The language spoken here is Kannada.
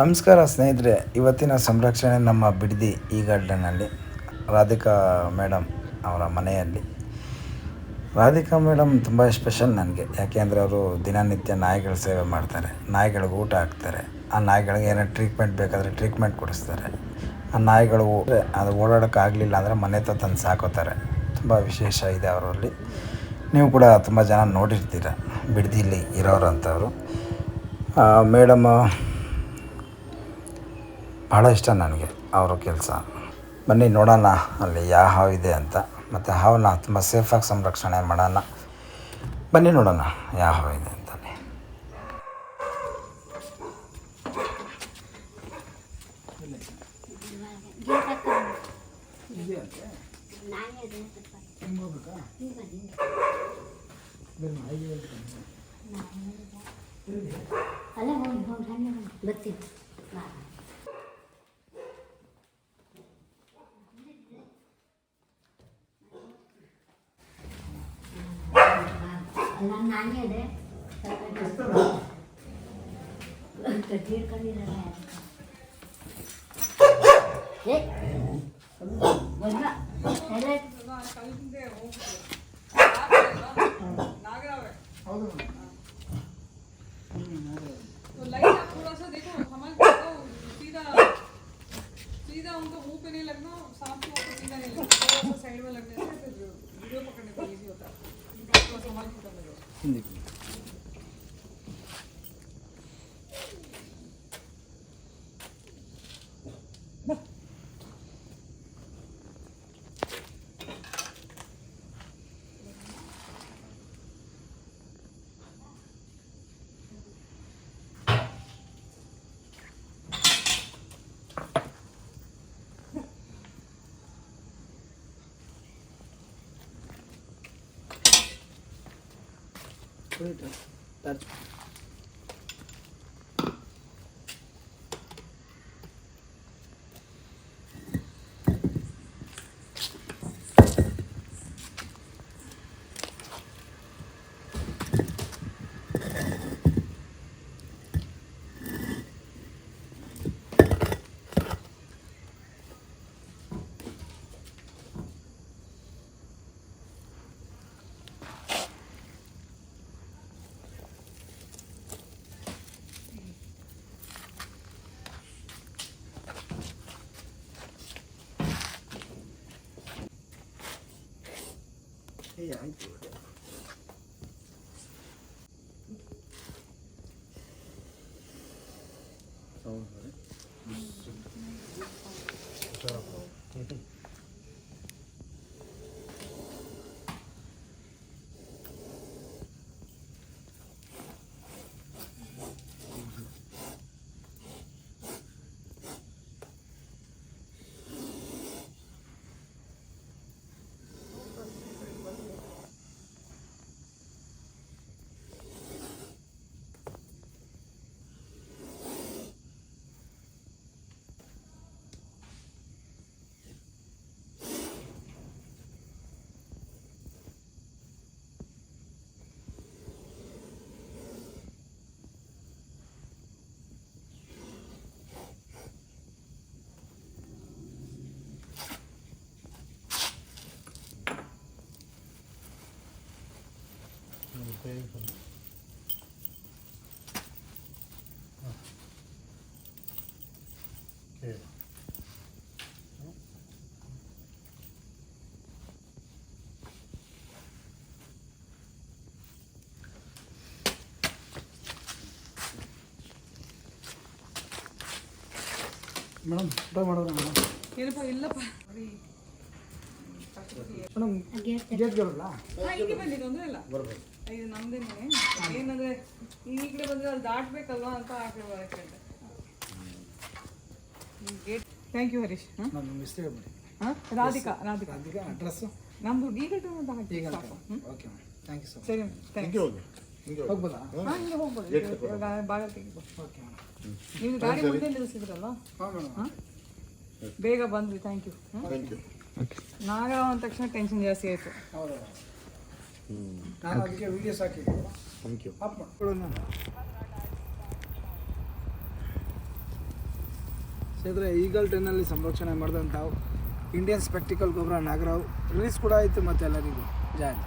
ನಮಸ್ಕಾರ ಸ್ನೇಹಿತರೆ, ಇವತ್ತಿನ ಸಂರಕ್ಷಣೆ ನಮ್ಮ ಬಿಡದಿ ಈ ಗಾರ್ಡನಲ್ಲಿ. ರಾಧಿಕಾ ಮೇಡಮ್ ಅವರ ಮನೆಯಲ್ಲಿ. ರಾಧಿಕಾ ಮೇಡಮ್ ತುಂಬ ಸ್ಪೆಷಲ್ ನನಗೆ. ಯಾಕೆಂದರೆ ಅವರು ದಿನನಿತ್ಯ ನಾಯಿಗಳ ಸೇವೆ ಮಾಡ್ತಾರೆ. ನಾಯಿಗಳಿಗೆ ಊಟ ಹಾಕ್ತಾರೆ. ಆ ನಾಯಿಗಳಿಗೆ ಏನೋ ಟ್ರೀಟ್ಮೆಂಟ್ ಬೇಕಾದರೆ ಟ್ರೀಟ್ಮೆಂಟ್ ಕೊಡಿಸ್ತಾರೆ. ಆ ನಾಯಿಗಳು ಅದು ಓಡಾಡೋಕ್ಕಾಗಲಿಲ್ಲ ಅಂದರೆ ಮನೆ ಹತ್ರ ತಂದು ಸಾಕೋತಾರೆ. ತುಂಬ ವಿಶೇಷ ಇದೆ ಅವರಲ್ಲಿ. ನೀವು ಕೂಡ ತುಂಬ ಜನ ನೋಡಿರ್ತೀರ. ಬಿಡದಿಲಿ ಇರೋರು ಅಂಥವ್ರು ಮೇಡಮ್ ಭಾಳ ಇಷ್ಟ ನನಗೆ ಅವರ ಕೆಲಸ. ಬನ್ನಿ ನೋಡೋಣ ಅಲ್ಲಿ ಯಾವ ಹಾವು ಇದೆ ಅಂತ. ಮತ್ತು ಹಾವನ್ನ ತುಂಬ ಸೇಫಾಗಿ ಸಂರಕ್ಷಣೆ ಮಾಡೋಣ. ಬನ್ನಿ ನೋಡೋಣ ಯಾವ ಹಾವು ಇದೆ ಅಲ್ಲ, ಹೋಗಿ ಹೋಗಿ ಬರ್ತೀನಿ. देखो हमारे को सीधा सीधा उनको मुँह पे नहीं लगना सांप को सीधा नहीं लगना साइड में लगने से फिर वीडियो पकड़ने को इजी होता है। 같은 느낌. absolutely. Hayal diyorum. Tamam. Bu tarafı. ചെയ്യപ്പെടുന്നു മേഡം ഇവിടെ മേഡം ഇല്ലപ്പാ ಮೇಡಮ್ ಗೇಟ್ಗೆ ಬರಲ್ಲ ಹಾ, ಹೀಗೆ ಬನ್ನಿ ತೊಂದರೆ ಇಲ್ಲ. ಇದು ನಮ್ದೇನೆ ಏನಂದ್ರೆ ಈ ಕಡೆ ಬಂದ್ರೆ ಅಲ್ಲಿ ದಾಟ್ಬೇಕಲ್ವಾ ಅಂತ ಆ ಕಡೆ ಬರಕ್ಕೆ ಗೇಟ್ ಥ್ಯಾಂಕ್ ಯು ಹರೀಶ್. ಹಾಂ? ರಾಧಿಕಾ ರಾಧಿಕಾ. ಅಡ್ರೆಸ್ಸು ಅಂತ ಹಾಕಿ ಓಕೆ ಥ್ಯಾಂಕ್ ಯು ಸರಿ ಥ್ಯಾಂಕ್ ಯು ಹೋಗ್ಬೋದಾ? ಹಾಂ ಹಿಂಗೆ ಹೋಗ್ಬೋದು. ತೆಗಿಬೋದು. ಓಕೆ ನೀವು ಗಾಡಿ ಮುಂದೆ ನಿಲ್ಲಿಸಿದ್ರಲ್ಲ ಹಾಂ ಮೇಡಮ್. ಹಾಂ? ಬೇಗ ಬಂದ್ವಿ ಥ್ಯಾಂಕ್ ಯು ನಾಗರಾವ್ ಅಂದ ತಕ್ಷಣ ಟೆನ್ಷನ್ ಜಾಸ್ತಿ ಆಯಿತು. ಹೌದು. ನಾನು ಅದಕ್ಕೆ ವೀಡಿಯೋಸ್ ಹಾಕಿದ್ದು ಥ್ಯಾಂಕ್ ಯು ಅಪ್ ಕೊಡೋಣ. ಸ್ನೇಹಿತರೆ ಈಗಲ್ ಟ್ರೈನಲ್ಲಿ ಸಂರಕ್ಷಣೆ ಮಾಡಿದಂಥ ಇಂಡಿಯನ್ ಸ್ಪೆಕ್ಟಿಕಲ್ ಗೊಬ್ಬರ ನಾಗರಾವ್. ರಿಲೀಸ್ ಕೂಡ ಆಯ್ತು ಮತ್ತೆ ಎಲ್ಲರಿಗೂ. ಜಾಯ್ನ್